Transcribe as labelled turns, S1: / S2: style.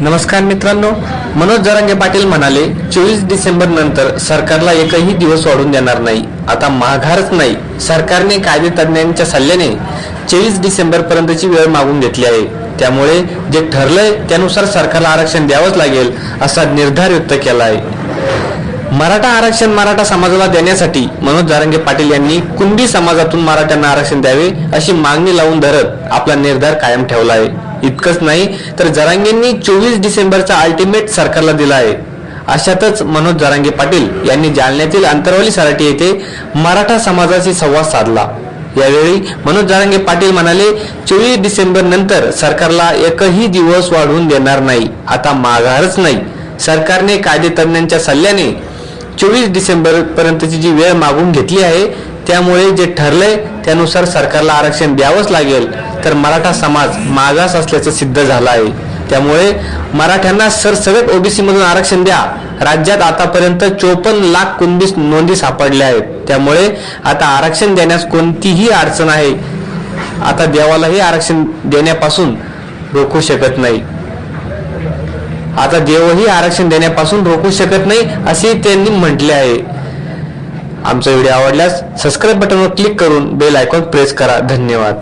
S1: नमस्कार मित्रांनो मनोज जरांगे पाटील म्हणाले चोवीस डिसेंबर नंतर सरकारला एकही दिवस वाढून देणार नाही. आता माघारच नाही. सरकारने कायदे तज्ज्ञांच्या सल्ल्याने चोवीस डिसेंबर पर्यंतची वेळ मागून घेतली आहे. त्यामुळे जे ठरलंय त्यानुसार सरकारला आरक्षण द्यावंच लागेल असा निर्धार व्यक्त केला आहे. मराठा आरक्षण मराठा समाजाला देण्यासाठी मनोज जारंगे पाटील यांनी कुणबी समाजातून मराठ्यांना आरक्षण द्यावे अशी मागणी लावून धरत आपला निर्धार कायम ठेवला आहे. इतकंच नाही तर जरांगेंनी चोवीस डिसेंबरचा अल्टिमेट सरकारला दिला आहे. अशातच मनोज जरांगे पाटील यांनी जालन्यातील अंतरवाली सराटी येथे मराठा समाजाशी संवाद साधला. यावेळी मनोज जरांगे पाटील म्हणाले चोवीस डिसेंबर नंतर सरकारला एकही दिवस वाढवून देणार नाही. आता माघारच नाही. सरकारने कायदेतज्ञांच्या सल्ल्याने चोवीस डिसेंबर पर्यंतची जी वेळ मागून घेतली आहे त्यामुळे जे ठरलंय त्यानुसार सरकारला आरक्षण द्यावंच लागेल. तर मराठा समाज मागास असल्याचं सिद्ध झालं आहे. त्यामुळे मराठ्यांना सरसगट ओबीसी मधून आरक्षण द्या. राज्यात आतापर्यंत चोपन्न लाख कुणबी नोंदी सापडल्या आहेत. त्यामुळे आता आरक्षण देण्यास कोणतीही अडचण आहे. आता देवालाही आरक्षण देण्यापासून रोखू शकत नाही. आता देवही आरक्षण देण्यापासून रोखू शकत नाही असे त्यांनी म्हटले आहे. आमचा व्हिडिओ आवडल्यास सबस्क्राईब बटनवर क्लिक करून बेल आयकॉन प्रेस करा. धन्यवाद.